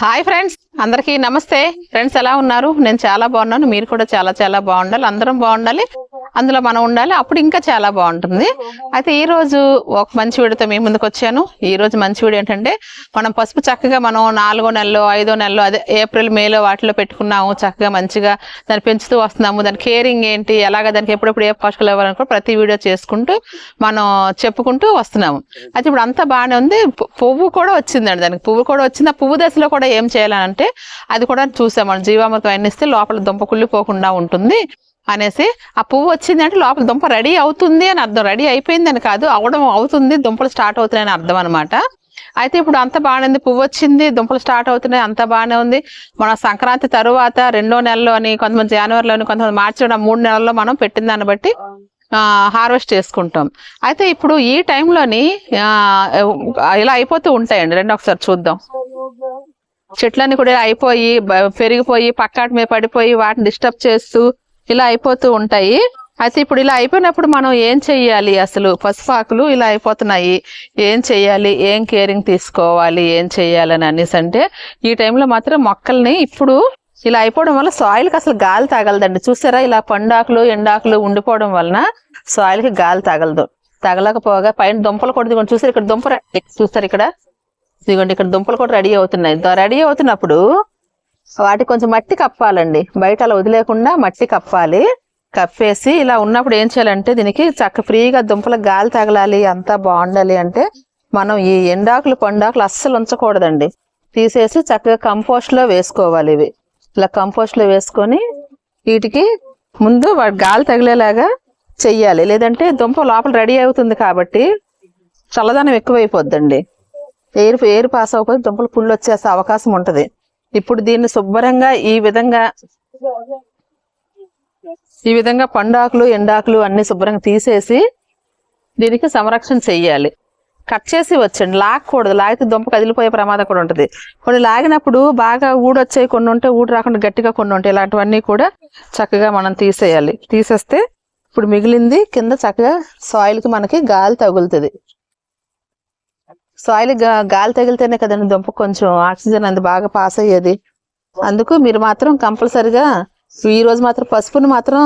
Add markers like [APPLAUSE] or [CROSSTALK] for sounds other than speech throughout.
Hi friends అందరికీ నమస్తే. Friends ఎలా ఉన్నారు? నేను చాలా బాగున్నాను. మీరు కూడా చాలా చాలా బాగుండాలి. అందరం బాగుండాలి. అందులో మనం ఉండాలి. అప్పుడు ఇంకా చాలా బాగుంటుంది. అయితే ఈ రోజు ఒక మంచి వీడితో మీ ముందుకు వచ్చాను. ఈ రోజు మంచి వీడియో ఏంటంటే మనం పసుపు చక్కగా మనం నాలుగో నెలలో ఐదో నెలలో అదే ఏప్రిల్ మేలో వాటిలో పెట్టుకున్నాము. చక్కగా మంచిగా దాన్ని పెంచుతూ వస్తున్నాము. దాని కేరింగ్ ఏంటి ఎలాగ దానికి ఎప్పుడెప్పుడు ఏ పోషకాలు ఇవ్వాలని కూడా ప్రతి వీడియో చేసుకుంటూ మనం చెప్పుకుంటూ వస్తున్నాము. అయితే ఇప్పుడు అంతా బాగానే ఉంది. పువ్వు కూడా వచ్చిందండి దానికి. పువ్వు కూడా వచ్చింది. ఆ పువ్వు దశలో కూడా ఏం చేయాలంటే అది కూడా చూసాం మనం. జీవామృతం అన్ని ఇస్తే లోపల దుంప కుళ్ళిపోకుండా ఉంటుంది. అనేసి ఆ పువ్వు వచ్చింది అంటే లోపల దుంప రెడీ అవుతుంది అని అర్థం. రెడీ అయిపోయిందని కాదు అవడం అవుతుంది దుంపలు స్టార్ట్ అవుతున్నాయని అర్థం అనమాట అయితే ఇప్పుడు అంత బాగానే ఉంది పువ్వు వచ్చింది దుంపలు స్టార్ట్ అవుతున్నాయి అంత బాగానే ఉంది. మన సంక్రాంతి తరువాత రెండో నెలలోని కొంతమంది జనవరిలోని కొంతమంది మార్చిలో మూడు నెలల్లో మనం పెట్టిన దాన్ని బట్టి హార్వెస్ట్ చేసుకుంటాం. అయితే ఇప్పుడు ఈ టైంలోని ఇలా అయిపోతూ ఉంటాయండి. రెండు ఒకసారి చూద్దాం. చెట్లన్నీ కూడా అయిపోయి పెరిగిపోయి పక్కాటి మీద పడిపోయి వాటిని డిస్టర్బ్ చేస్తూ ఇలా అయిపోతూ ఉంటాయి. అయితే ఇప్పుడు ఇలా అయిపోయినప్పుడు మనం ఏం చెయ్యాలి అసలు? పసుపాకులు ఇలా అయిపోతున్నాయి. ఏం చెయ్యాలి? ఏం కేరింగ్ తీసుకోవాలి? ఏం చెయ్యాలని అనేసి అంటే ఈ టైంలో మాత్రం మొక్కల్ని ఇప్పుడు ఇలా అయిపోవడం వల్ల సాయిల్కి అసలు గాలి తగలదండి. చూసారా? ఇలా పండాకులు ఎండాకులు ఉండిపోవడం వలన సాయిల్కి గాలి తగలదు. తగలకపోగా పైన దుంపలు కూడా ఇదిగోండి చూసారు? ఇక్కడ దుంప చూస్తారు ఇక్కడ? ఇదిగోండి ఇక్కడ దుంపలు కూడా రెడీ అవుతున్నాయి. రెడీ అవుతున్నప్పుడు వాటికి కొంచెం మట్టి కప్పాలండి. బయట అలా వదిలేకుండా మట్టి కప్పాలి. కప్పేసి ఇలా ఉన్నప్పుడు ఏం చేయాలంటే దీనికి చక్క ఫ్రీగా దుంపలకు గాలి తగలాలి అంతా బాగుండాలి అంటే మనం ఈ ఎండాకులు పండాకులు అస్సలు ఉంచకూడదండి. తీసేసి చక్కగా కంపోస్ట్లో వేసుకోవాలి ఇవి. ఇలా కంపోస్ట్లో వేసుకొని వీటికి ముందు వాటి గాలి తగిలేలాగా చెయ్యాలి. లేదంటే దుంప లోపల రెడీ అవుతుంది కాబట్టి చల్లదనం ఎక్కువైపోద్దండి. ఎయిర్ ఎయిర్ పాస్ అవ్వకపోతే దుంపలు పుళ్ళు వచ్చేసే అవకాశం ఉంటుంది. ఇప్పుడు దీన్ని శుభ్రంగా ఈ విధంగా ఈ విధంగా పండాకులు ఎండాకులు అన్ని శుభ్రంగా తీసేసి దీనికి సంరక్షణ చెయ్యాలి. కట్ చేసి వచ్చండి లాగకూడదు లాగితే దుంప కదిలిపోయే ప్రమాదం కూడా ఉంటుంది. కొన్ని లాగినప్పుడు బాగా ఊడొచ్చాయి కొన్ని ఉంటే ఊడు రాకుండా గట్టిగా కొన్ని ఉంటాయి. ఇలాంటివన్నీ కూడా చక్కగా మనం తీసేయాలి. తీసేస్తే ఇప్పుడు మిగిలింది కింద చక్కగా సాయిల్కి మనకి గాలి తగులుతుంది. సాయిల్ గాలి తగిలితేనే కదండి దుంప కొంచెం ఆక్సిజన్ అంది బాగా పాస్ అయ్యేది. అందుకు మీరు మాత్రం కంపల్సరిగా ఈ రోజు మాత్రం పసుపుని మాత్రం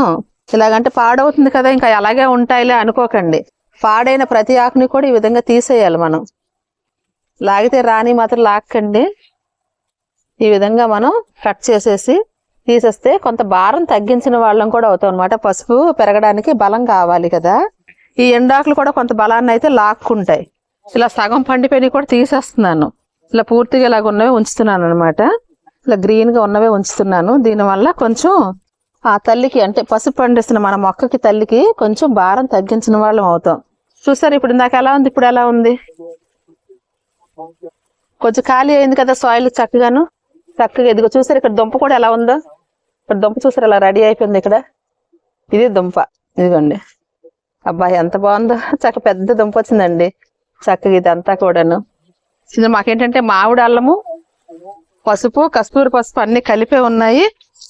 ఇలాగంటే పాడవుతుంది కదా ఇంకా అలాగే ఉంటాయిలే అనుకోకండి. పాడైన ప్రతి ఆకుని కూడా ఈ విధంగా తీసేయాలి మనం. లాగితే రాని మాత్రం లాక్కండి. ఈ విధంగా మనం కట్ చేసేసి తీసేస్తే కొంత భారం తగ్గించిన వాళ్ళం కూడా అవుతాం అనమాట పసుపు పెరగడానికి బలం కావాలి కదా. ఈ ఎండాకులు కూడా కొంత బలాన్ని అయితే లాక్కుంటాయి. ఇలా సగం పండిపోయినవి కూడా తీసేస్తున్నాను. ఇలా పూర్తిగా ఇలాగ ఉన్నవే ఉంచుతున్నాను అనమాట ఇలా గ్రీన్గా ఉన్నవే ఉంచుతున్నాను. దీనివల్ల కొంచెం ఆ తల్లికి అంటే పసుపు పండిస్తున్న మన మొక్కకి తల్లికి కొంచెం భారం తగ్గించిన వాళ్ళం అవుతాం. చూసారు ఇప్పుడు ఇందాక ఎలా ఉంది? ఇప్పుడు ఎలా ఉంది? కొంచెం ఖాళీ అయింది కదా సాయిల్ చక్కగాను? చక్కగా ఇదిగో చూసారు ఇక్కడ దుంప కూడా ఎలా ఉందో? ఇక్కడ దుంప చూసారు అలా రెడీ అయిపోయింది ఇక్కడ? ఇది దుంప. ఇదిగోండి. అబ్బాయి ఎంత బాగుందో. చక్క పెద్ద దుంప వచ్చిందండి. చక్కగా ఇదంతా కూడాను. ఇది మాకేంటంటే మామిడి అల్లము పసుపు కస్తూరి పసుపు అన్ని కలిపే ఉన్నాయి.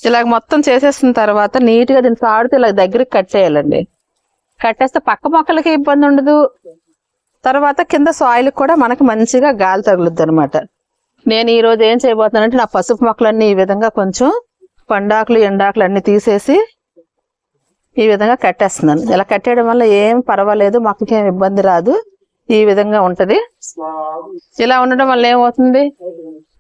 ఇలాగ మొత్తం చేసేసిన తర్వాత నీట్గా దీన్ని సాడుతూ ఇలా దగ్గరికి కట్టేయాలండి కట్టేస్తే పక్క మొక్కలకి ఇబ్బంది ఉండదు. తర్వాత కింద సాయిల్ కూడా మనకు మంచిగా గాలి తగులుద్ది అనమాట నేను ఈరోజు ఏం చేయబోతున్నానంటే నా పసుపు మొక్కలన్నీ ఈ విధంగా కొంచెం పండాకులు ఎండాకులు అన్నీ తీసేసి ఈ విధంగా కట్టేస్తున్నాను. ఇలా కట్టేయడం వల్ల ఏం పర్వాలేదు మొక్కకి ఏం ఇబ్బంది రాదు. ఈ విధంగా ఉంటది. ఇలా ఉండడం వల్ల ఏమవుతుంది?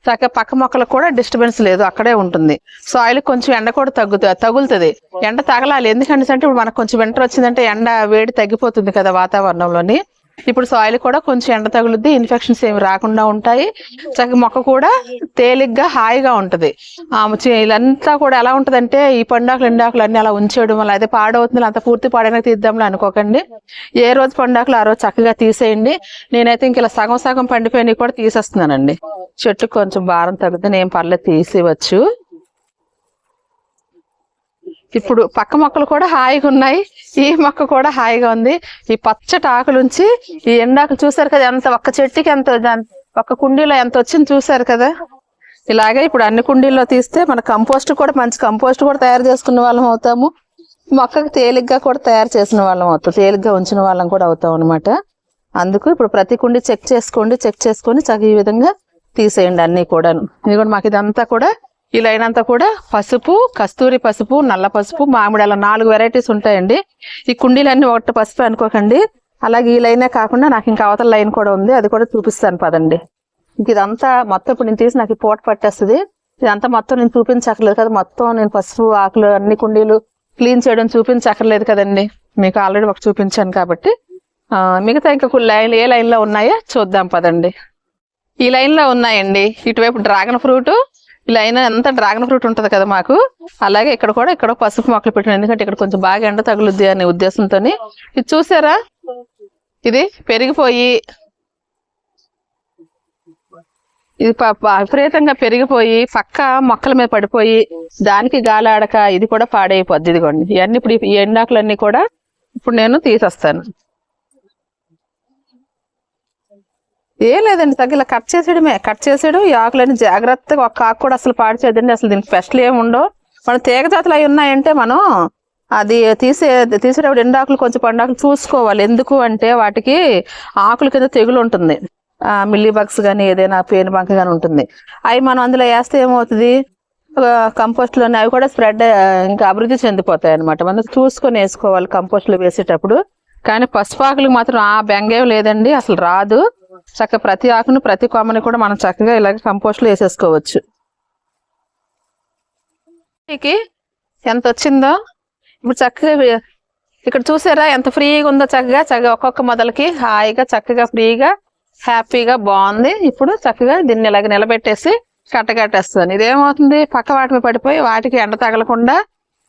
చక్కగా పక్క మొక్కలకు కూడా డిస్టర్బెన్స్ లేదు అక్కడే ఉంటుంది. సాయిల్ కొంచెం ఎండ కూడా తగ్గుతుంది తగులుతుంది. ఎండ తగలాలి. ఎందుకంటే అంటే ఇప్పుడు మనకు కొంచెం వింటర్ వచ్చిందంటే ఎండ వేడి తగ్గిపోతుంది కదా వాతావరణంలోని. ఇప్పుడు సాయిల్ కూడా కొంచెం ఎండ తగులుద్ది ఇన్ఫెక్షన్స్ ఏమి రాకుండా ఉంటాయి. చక్కగా మొక్క కూడా తేలిగ్గా హాయిగా ఉంటది. ఇదంతా కూడా ఎలా ఉంటదంటే ఈ పండాకులు ఎండాకులు అన్ని అలా ఉంచేయడం వల్ల అదే పాడవుతుంది అంత పూర్తి పాడైనా తీద్దాంలే అనుకోకండి. ఏ రోజు పండాకులు ఆ రోజు చక్కగా తీసేయండి. నేనైతే ఇంక ఇలా సగం సగం పండిపోయినవి కూడా తీసేస్తున్నానండి. చెట్టు కొంచెం భారం తగ్గితే నేను పర్లేదు తీసేవచ్చు ఇప్పుడు పక్క మొక్కలు కూడా హాయిగా ఉన్నాయి. ఈ మొక్క కూడా హాయిగా ఉంది. ఈ పచ్చటి ఆకులుంచి ఈ ఎండాకులు చూసారు కదా ఎంత ఒక్క చెట్టుకి ఎంత ఒక్క కుండీలో ఎంత వచ్చింది చూసారు కదా? ఇలాగే ఇప్పుడు అన్ని కుండీల్లో తీస్తే మన కంపోస్ట్ కూడా మంచి కంపోస్ట్ కూడా తయారు చేసుకున్న వాళ్ళం అవుతాము. మొక్కకి తేలిగ్గా కూడా తయారు చేసిన వాళ్ళం అవుతాం. తేలిగ్గా ఉంచిన వాళ్ళం కూడా అవుతాం అనమాట అందుకు ఇప్పుడు ప్రతి కుండీ చెక్ చేసుకోండి చెక్ చేసుకొని చక్క ఈ విధంగా తీసేయండి అన్నీ కూడాను. ఇది కూడా మాకు ఇదంతా కూడా ఈ లైన్ అంతా కూడా పసుపు కస్తూరి పసుపు నల్ల పసుపు మామిడి అలా నాలుగు వెరైటీస్ ఉంటాయండి. ఈ కుండీలన్నీ ఒకటి పసుపు అనుకోకండి. అలాగే ఈ లైనే కాకుండా నాకు ఇంకా అవతల లైన్ కూడా ఉంది. అది కూడా చూపిస్తాను పదండి. ఇంక ఇదంతా మొత్తం ఇప్పుడు నేను తీసి నాకు ఈ పూట పట్టేస్తుంది. ఇదంతా మొత్తం నేను చూపించక్కర్లేదు కదా. మొత్తం నేను పసుపు ఆకులు అన్ని కుండీలు క్లీన్ చేయడం చూపించక్కర్లేదు కదండి. మీకు ఆల్రెడీ ఒక చూపించాను కాబట్టి. మిగతా ఇంకా లైన్ ఏ లైన్లో ఉన్నాయో చూద్దాం పదండి. ఈ లైన్లో ఉన్నాయండి. ఇటువైపు డ్రాగన్ ఫ్రూట్ లైన్ అంతా డ్రాగన్ ఫ్రూట్ ఉంటుంది కదా మాకు. అలాగే ఇక్కడ కూడా ఇక్కడ పసుపు మొక్కలు పెట్టాను. ఎందుకంటే ఇక్కడ కొంచెం బాగా ఎండ తగులుద్ది అనే ఉద్దేశంతో ఇది చూసారా? ఇది పెరిగిపోయి ఇది విపరీతంగా పెరిగిపోయి పక్క మొక్కల మీద పడిపోయి దానికి గాలాడక ఇది కూడా పాడైపోద్ది. ఇదిగోండి. ఇవన్నీ ఇప్పుడు ఈ ఎండాకులన్నీ కూడా ఇప్పుడు నేను తీసేస్తాను. ఏం లేదండి తగ్గిలా కట్ చేసేయడమే. కట్ చేసేయడం ఈ ఆకులని జాగ్రత్తగా ఒక ఆకు కూడా అసలు పాడు చేయదండి అసలు దీనికి స్పెషల్ ఏమి ఉండవు. మన తీగ జాతులు అవి ఉన్నాయంటే మనం అది తీసే తీసేటప్పుడు ఎండాకులు కొంచెం పండాకులు చూసుకోవాలి. ఎందుకు అంటే వాటికి ఆకుల కింద తెగులు ఉంటుంది. ఆ మిల్లీ బగ్స్ కానీ ఏదైనా పేను బంక కానీ ఉంటుంది. అవి మనం అందులో వేస్తే ఏమవుతుంది? కంపోస్ట్లోనే అవి కూడా స్ప్రెడ్ ఇంకా అభివృద్ధి చెందిపోతాయి అనమాట మనం చూసుకొని వేసుకోవాలి కంపోస్ట్లో వేసేటప్పుడు. కానీ పసుపాకులకు మాత్రం ఆ బెంగేం లేదండి. అసలు రాదు. చక్కగా ప్రతి ఆకును ప్రతి కొమ్మని కూడా మనం చక్కగా ఇలాగ కంపోస్ట్లో వేసేసుకోవచ్చు ఎంత వచ్చిందో? ఇప్పుడు చక్కగా ఇక్కడ చూసారా? ఎంత ఫ్రీగా ఉందో చక్కగా? చక్కగా ఒక్కొక్క మొదలకి హాయిగా చక్కగా ఫ్రీగా హ్యాపీగా బాగుంది. ఇప్పుడు చక్కగా దీన్ని ఇలాగ నిలబెట్టేసి కట్టగట్టేస్తుంది. ఇదేమవుతుంది? పక్క వాటి మీద పడిపోయి వాటికి ఎండ తగలకుండా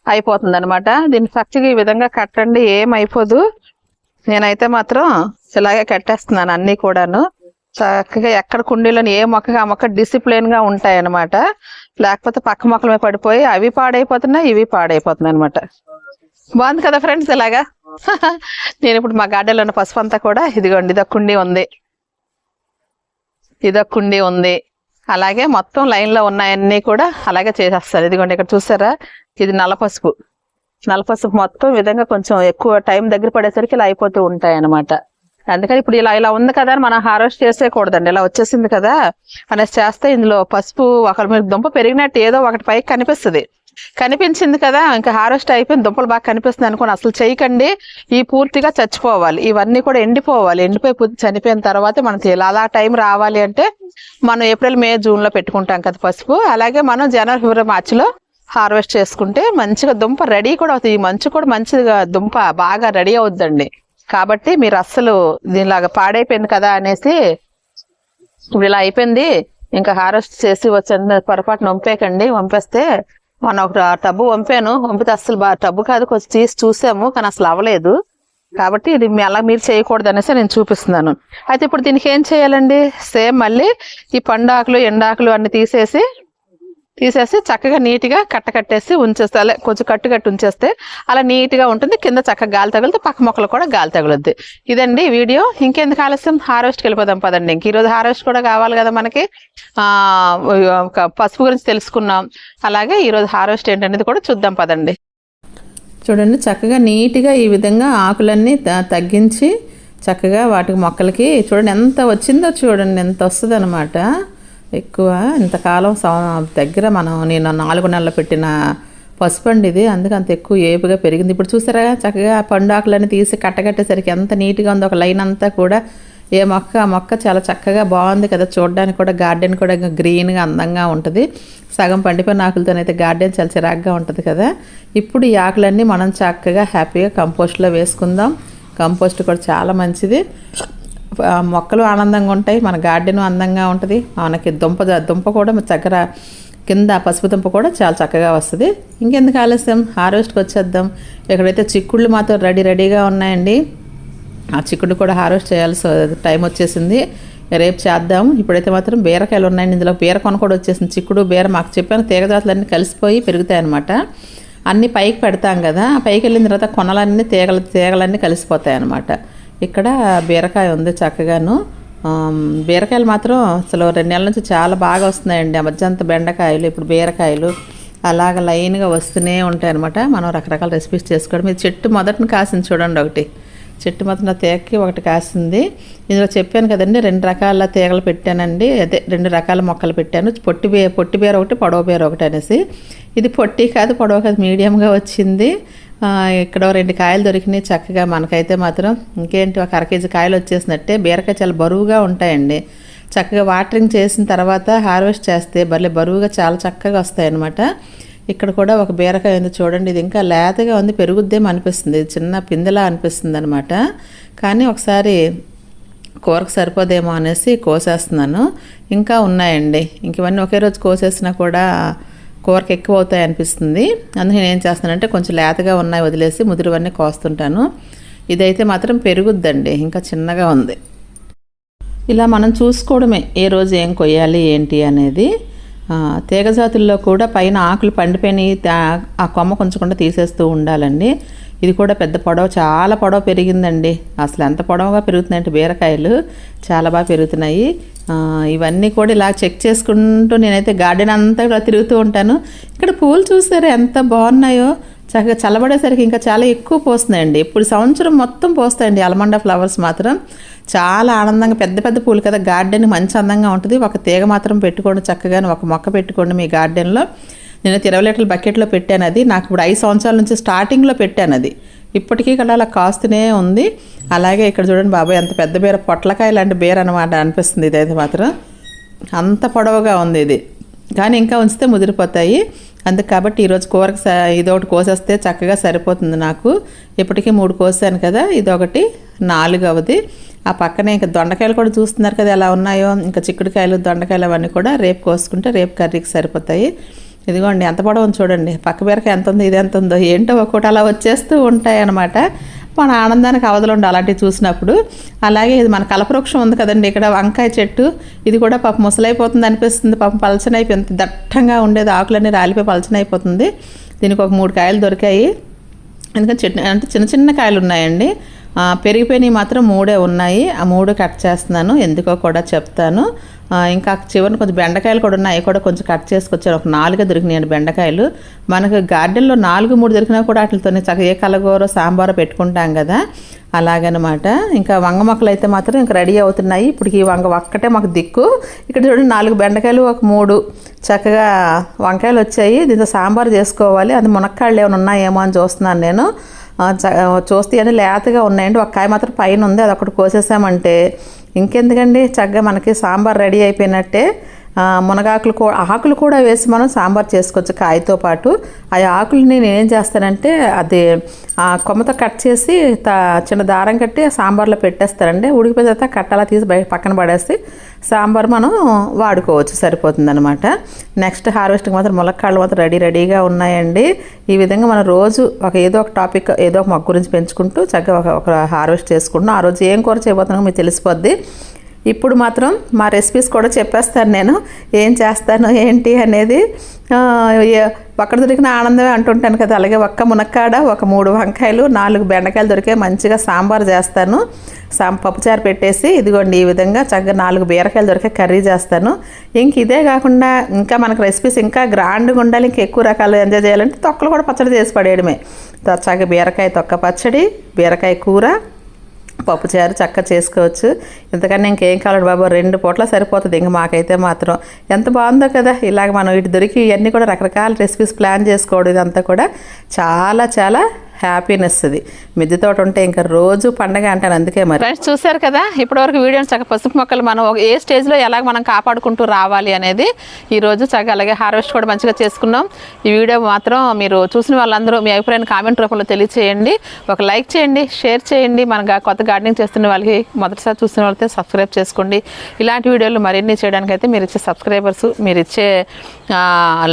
అయిపోతుంది అనమాట దీన్ని చక్కగా ఈ విధంగా కట్టండి. ఏమైపోదు నేనైతే మాత్రం ఇలాగే కట్టేస్తున్నాను అన్ని కూడాను. చక్కగా ఎక్కడ కుండీలను ఏ మొక్కగా ఆ మొక్క డిసిప్లిన్గా ఉంటాయి అనమాట లేకపోతే పక్క మొక్కల మీద పడిపోయి అవి పాడైపోతున్నాయి ఇవి పాడైపోతున్నాయి అనమాట బాగుంది కదా ఫ్రెండ్స్ ఇలాగా? [LAUGHS] నేను ఇప్పుడు మా గార్డెన్లో ఉన్న పసుపు అంతా కూడా ఇదిగోండి ఇదొక కుండీ ఉంది. ఇదొక కుండీ ఉంది. అలాగే మొత్తం లైన్లో ఉన్నాయన్నీ కూడా అలాగే చేసేస్తారు ఇదిగోండి ఇక్కడ చూసారా? ఇది నల్ల పసుపు. నల్ల పసుపు మొత్తం విధంగా కొంచెం ఎక్కువ టైం దగ్గర పడేసరికి ఇలా అయిపోతూ ఉంటాయి అన్నమాట అందుకని ఇప్పుడు ఇలా ఇలా ఉంది కదా అని మనం హార్వెస్ట్ చేసేయకూడదండి. ఇలా వచ్చేసింది కదా అనేసి చేస్తే ఇందులో పసుపు ఒకరి మీద దుంప పెరిగినట్టు ఏదో ఒకటి పైకి కనిపిస్తుంది. కనిపించింది కదా ఇంకా హార్వెస్ట్ అయిపోయింది దుంపలు బాగా కనిపిస్తుంది అనుకోని అసలు చేయకండి. ఈ పూర్తిగా చచ్చిపోవాలి. ఇవన్నీ కూడా ఎండిపోవాలి. ఎండిపోయి చనిపోయిన తర్వాత మనం తీయాలి అలా టైం రావాలి అంటే మనం ఏప్రిల్ మే జూన్లో పెట్టుకుంటాం కదా పసుపు. అలాగే మనం జనవరి ఫిబ్రవరి మార్చిలో హార్వెస్ట్ చేసుకుంటే మంచిగా దుంప రెడీ కూడా అవుతుంది ఈ మంచు కూడా మంచిగా దుంప బాగా రెడీ అవుద్దండి. కాబట్టి మీరు అస్సలు దీనిలాగా పాడైపోయింది కదా అనేసి ఇలా అయిపోయింది. ఇంకా హారెస్ట్ చేసి వచ్చింది పొరపాటున వంపేకండి వంపేస్తే మొన్న ఒక టబ్బు వంపాను. వంపితే అసలు బా టబ్బు కాదు కొంచెం తీసి చూసాము కానీ అసలు అవ్వలేదు. కాబట్టి ఇది అలా మీరు చేయకూడదు అనేసి నేను చూపిస్తున్నాను. అయితే ఇప్పుడు దీనికి ఏం చేయాలండి? సేమ్ మళ్ళీ ఈ పండాకులు ఎండాకులు అన్ని తీసేసి తీసేసి చక్కగా నీట్గా కట్ట కట్టేసి ఉంచేస్తే అలా కొంచెం కట్టు కట్టి ఉంచేస్తే అలా నీట్గా ఉంటుంది. కింద చక్కగా గాలి తగిలితే పక్క మొక్కలు కూడా గాలి తగులుద్ది. ఇదండి వీడియో. ఇంకెందుకు ఆలస్యం? హార్వెస్ట్కి వెళ్ళిపోదాం పదండి. ఇంక ఈరోజు హార్వెస్ట్ కూడా కావాలి కదా మనకి. పసుపు గురించి తెలుసుకున్నాం. అలాగే ఈరోజు హార్వెస్ట్ ఏంటనేది కూడా చూద్దాం పదండి. చూడండి చక్కగా నీట్గా ఈ విధంగా ఆకులన్నీ త- తగ్గించి చక్కగా వాటికి మొక్కలకి చూడండి ఎంత వచ్చిందో చూడండి ఎంత వస్తుంది అనమాట ఎక్కువ. ఇంతకాలం సం- దగ్గర మనం నేను నాలుగు నెలలు పెట్టిన పసుపు అండి ఇది అందుకే అంత ఎక్కువ ఏపుగా పెరిగింది. ఇప్పుడు చూసారా చక్కగా పండు ఆకులన్నీ తీసి కట్టగట్టేసరికి ఎంత నీట్గా ఉందో ఒక లైన్ అంతా కూడా ఏ మొక్క ఆ మొక్క చాలా చక్కగా బాగుంది కదా. చూడడానికి కూడా గార్డెన్ కూడా గ్రీన్గా అందంగా ఉంటుంది. సగం పండిపోయిన ఆకులతోనైతే గార్డెన్ చాలా చిరాగ్గా ఉంటుంది కదా. ఇప్పుడు ఈ ఆకులన్నీ మనం చక్కగా హ్యాపీగా కంపోస్ట్లో వేసుకుందాం. కంపోస్ట్ కూడా చాలా మంచిది. మొక్కలు ఆనందంగా ఉంటాయి మన గార్డెన్ అందంగా ఉంటుంది. మనకి దుంప దుంప కూడా దగ్గర కింద పసుపు దుంప కూడా చాలా చక్కగా వస్తుంది. ఇంకెందుకు ఆలస్యం? హార్వెస్ట్కి వచ్చేద్దాం. ఇక్కడైతే చిక్కుళ్ళు మాత్రం రెడీ రెడీగా ఉన్నాయండి ఆ చిక్కుడు కూడా హార్వెస్ట్ చేయాల్సి టైం వచ్చేసింది. రేపు చేద్దాం. ఇప్పుడైతే మాత్రం బీరకాయలు ఉన్నాయండి. ఇందులో బీర కొన కూడా వచ్చేసింది. చిక్కుడు బీర మాకు చెప్పాను. తీగజాతులన్నీ కలిసిపోయి పెరుగుతాయి అనమాట అన్నీ పైకి పెడతాం కదా. పైకి వెళ్ళిన తర్వాత కొనలన్నీ తీగల తీగలన్నీ కలిసిపోతాయి అనమాట ఇక్కడ బీరకాయ ఉంది చక్కగాను. బీరకాయలు మాత్రం అసలు రెండు నెలల నుంచి చాలా బాగా వస్తున్నాయండి. అమర్జంత బెండకాయలు ఇప్పుడు బీరకాయలు అలాగ లైన్గా వస్తూనే ఉంటాయి అనమాట మనం రకరకాల రెసిపీస్ చేసుకోవడం. ఇది చెట్టు మొదటిని కాసింది చూడండి ఒకటి. చెట్టు మొదటిన తేగకి ఒకటి కాసింది. ఇందులో చెప్పాను కదండి రెండు రకాల తీగలు పెట్టానండి. అదే రెండు రకాల మొక్కలు పెట్టాను. పొట్టి బే పొట్టి బేర ఒకటి పొడవ బేర ఒకటి అనేసి. ఇది పొట్టి కాదు పొడవ కాదు మీడియంగా వచ్చింది. ఇక్కడ రెండు కాయలు దొరికినాయి. చక్కగా మనకైతే మాత్రం ఇంకేంటి ఒక అర కేజీ కాయలు వచ్చేసినట్టే. బీరకాయ చాలా బరువుగా ఉంటాయండి. చక్కగా వాటరింగ్ చేసిన తర్వాత హార్వెస్ట్ చేస్తే భలే బరువుగా చాలా చక్కగా వస్తాయన్నమాట. ఇక్కడ కూడా ఒక బీరకాయ ఉంది చూడండి. ఇది ఇంకా లేతగా ఉంది పెరుగుద్దేమో అనిపిస్తుంది. చిన్న పిందెలా అనిపిస్తుంది అనమాట కానీ ఒకసారి కూరకు సరిపోదేమో అనేసి కోసేస్తున్నాను. ఇంకా ఉన్నాయండి. ఇంక ఇవన్నీ ఒకే రోజు కోసేసినా కూడా కూరకి ఎక్కువ అవుతాయి అనిపిస్తుంది. అందుకే నేను ఏం చేస్తానంటే కొంచెం లేతగా ఉన్నాయి వదిలేసి ముదిరివన్నీ కోస్తుంటాను. ఇదైతే మాత్రం పెరుగుద్దండి ఇంకా చిన్నగా ఉంది. ఇలా మనం చూసుకోవడమే ఏ రోజు ఏం కొయ్యాలి ఏంటి అనేది. తీగజాతుల్లో తీగ జాతుల్లో కూడా పైన ఆకులు పండిపోయినాయి. తా- ఆ కొమ్మ కొంచెం తీసేస్తూ ఉండాలండి. ఇది కూడా పెద్ద పొడవ చాలా పొడవ పెరిగిందండి. అసలు ఎంత పొడవుగా పెరుగుతున్నాయంటే బీరకాయలు చాలా బాగా పెరుగుతున్నాయి. ఇవన్నీ కూడా ఇలా చెక్ చేసుకుంటూ నేనైతే గార్డెన్ అంతా ఇలా తిరుగుతూ ఉంటాను. ఇక్కడ పూలు చూసారా ఎంత బాగున్నాయో? చక్కగా చల్లబడేసరికి ఇంకా చాలా ఎక్కువ పోస్తున్నాయండి. ఇప్పుడు సంవత్సరం మొత్తం పోస్తాయండి అలమండ ఫ్లవర్స్ మాత్రం. చాలా ఆనందంగా పెద్ద పెద్ద పూలు కదా గార్డెన్ మంచి అందంగా ఉంటుంది. ఒక తీగ మాత్రం పెట్టుకోండి చక్కగా ఒక మొక్క పెట్టుకోండి మీ గార్డెన్లో. నేను ఇరవై లీటర్ల బకెట్లో పెట్టాను అది. నాకు ఇప్పుడు ఐదు సంవత్సరాల నుంచి స్టార్టింగ్లో పెట్టాను అది. ఇప్పటికీ కూడా అలా కాస్తూనే ఉంది. అలాగే ఇక్కడ చూడండి బాబాయ్ ఎంత పెద్ద బీర పొట్లకాయ లాంటి బీర అనమాట అనిపిస్తుంది ఇదైతే మాత్రం. అంత పొడవుగా ఉంది ఇది. కానీ ఇంకా ఉంచితే ముదిరిపోతాయి. అందుకు కాబట్టి ఈరోజు కూరకు స- ఇదొకటి కోసేస్తే చక్కగా సరిపోతుంది నాకు. ఇప్పటికీ మూడు కోసాను కదా ఇదొకటి నాలుగవది. ఆ పక్కనే ఇంకా దొండకాయలు కూడా చూస్తున్నారు కదా ఎలా ఉన్నాయో. ఇంకా చిక్కుడుకాయలు దొండకాయలు అవన్నీ కూడా రేపు కోసుకుంటే రేపు కర్రీకి సరిపోతాయి. ఇదిగోండి ఎంత పొడవు చూడండి. పక్క బీరకాయ ఎంత ఉందో ఇది ఎంత ఉందో ఏంటో ఒకటి అలా వచ్చేస్తూ ఉంటాయి అన్నమాట మన ఆనందానికి అవధులు ఉండాలి అలాంటివి చూసినప్పుడు. అలాగే ఇది మన కలపవృక్షం ఉంది కదండి ఇక్కడ వంకాయ చెట్టు. ఇది కూడా పాప ముసలైపోతుంది అనిపిస్తుంది పాపం పలచనైపోయింది దట్టంగా ఉండేది ఆకులన్నీ రాలిపోయి పలచనైపోతుంది. దీనికి ఒక మూడు కాయలు దొరికాయి. ఎందుకంటే చెట్టు అంటే చిన్న చిన్న కాయలు ఉన్నాయండి పెరిగిపోయినవి మాత్రం మూడే ఉన్నాయి. ఆ మూడు కట్ చేస్తున్నాను. ఎందుకో కూడా చెప్తాను. ఇంకా చివరిని కొంచెం బెండకాయలు కూడా ఉన్నాయి. కూడా కొంచెం కట్ చేసుకొచ్చాను ఒక నాలుగే దొరికినాయండి బెండకాయలు. మనకు గార్డెన్లో నాలుగు మూడు దొరికినా కూడా వాటితోనే చక్కగా ఏ కలగూర సాంబారు పెట్టుకుంటాం కదా. అలాగనమాట. ఇంకా వంగ మొక్కలు అయితే మాత్రం ఇంకా రెడీ అవుతున్నాయి. ఇప్పుడు ఈ వంగ ఒక్కటే మాకు దిక్కు. ఇక్కడ చూడండి నాలుగు బెండకాయలు ఒక మూడు చక్కగా వంకాయలు వచ్చాయి. దీంతో సాంబార్ చేసుకోవాలి. అది మునక్కాళ్ళు ఏమైనా ఉన్నాయేమో అని చూస్తున్నాను నేను. చూస్తే అని లేతగా ఉన్నాయండి. ఒక కాయ మాత్రం పైన ఉంది. అది ఒకటి కోసేసామంటే ఇంకెందుకండి? చక్కగా మనకి సాంబార్ రెడీ అయిపోయినట్టే. మునగాకులు కూడా ఆకులు కూడా వేసి మనం సాంబార్ చేసుకోవచ్చు కాయతో పాటు. ఆ ఆకులని నేను ఏం చేస్తానంటే అది ఆ కొమ్మతో కట్ చేసి త- చిన్న దారం కట్టి సాంబార్లో పెట్టేస్తారండి. ఉడికిపోయిన తర్వాత కట్టలా తీసి బయట పక్కన పడేసి సాంబార్ మనం వాడుకోవచ్చు సరిపోతుందనమాట నెక్స్ట్ హార్వెస్టింగ్ మాత్రం ములక్కాళ్ళు మాత్రం రెడీ రెడీగా ఉన్నాయండి. ఈ విధంగా మనం రోజు ఒక ఏదో ఒక టాపిక్ ఏదో ఒక మొక్క గురించి పెంచుకుంటూ చక్కగా ఒక ఒక హార్వెస్ట్ చేసుకుంటున్నాం. ఆ రోజు ఏం కూర చేయబోతున్నాం మీకు తెలిసిపోద్ది. ఇప్పుడు మాత్రం మా రెసిపీస్ కూడా చెప్పేస్తాను నేను. ఏం చేస్తాను ఏంటి అనేది ఒక్కడ దొరికిన ఆనందమే అంటుంటాను కదా. అలాగే ఒక్క మునక్కాడ ఒక మూడు వంకాయలు నాలుగు బెండకాయలు దొరికే మంచిగా సాంబార్ చేస్తాను. సాం పప్పుచారు పెట్టేసి ఇదిగోండి ఈ విధంగా చక్కగా నాలుగు బీరకాయలు దొరికే కర్రీ చేస్తాను. ఇంక ఇదే కాకుండా ఇంకా మనకు రెసిపీస్ ఇంకా గ్రాండ్గా ఉండాలి ఇంకా ఎక్కువ రకాలు ఎంజాయ్ చేయాలంటే తొక్కలు కూడా పచ్చడి చేసి పడేయడమే. చక్కగా బీరకాయ తొక్క పచ్చడి బీరకాయ కూర పప్పుచారు చక్క చేసుకోవచ్చు. ఇంతకన్నా ఇంకేం కావాలి బాబు? రెండు పూట్ల సరిపోతుంది. ఇంక మాకైతే మాత్రం ఎంత బాగుందో కదా. ఇలాగ మనం ఇటు దొరికి ఇవన్నీ కూడా రకరకాల రెసిపీస్ ప్లాన్ చేసుకోవడం ఇదంతా కూడా చాలా చాలా హ్యాపీనెస్ ఇది మిద్దె తోట ఉంటే ఇంకా రోజు పండగ అంటాను అందుకే మరి. ఫ్రెండ్స్ చూశారు కదా? ఇప్పటివరకు వీడియోని చక్కగా పసుపు మొక్కలు మనం ఏ స్టేజ్లో ఎలాగ మనం కాపాడుకుంటూ రావాలి అనేది ఈరోజు చక్కగా అలాగే హార్వెస్ట్ కూడా మంచిగా చేసుకున్నాం. ఈ వీడియో మాత్రం మీరు చూసిన వాళ్ళందరూ మీ అభిప్రాయాన్ని కామెంట్ రూపంలో తెలియచేయండి. ఒక లైక్ చేయండి షేర్ చేయండి. మన కొత్త గార్డెనింగ్ చేస్తున్న వాళ్ళకి మొదటిసారి చూసిన వాళ్ళతో సబ్స్క్రైబ్ చేసుకోండి. ఇలాంటి వీడియోలు మరిన్ని చేయడానికి అయితే మీరు ఇచ్చే సబ్స్క్రైబర్స్ మీరు ఇచ్చే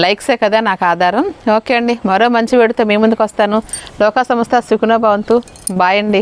లైక్సే కదా నాకు ఆధారం. ఓకే అండి. మరో మంచి వీడితో మీ ముందుకు వస్తాను. లోకా సంస్థ సుఖనో భవంతు. బాయ్ అండి.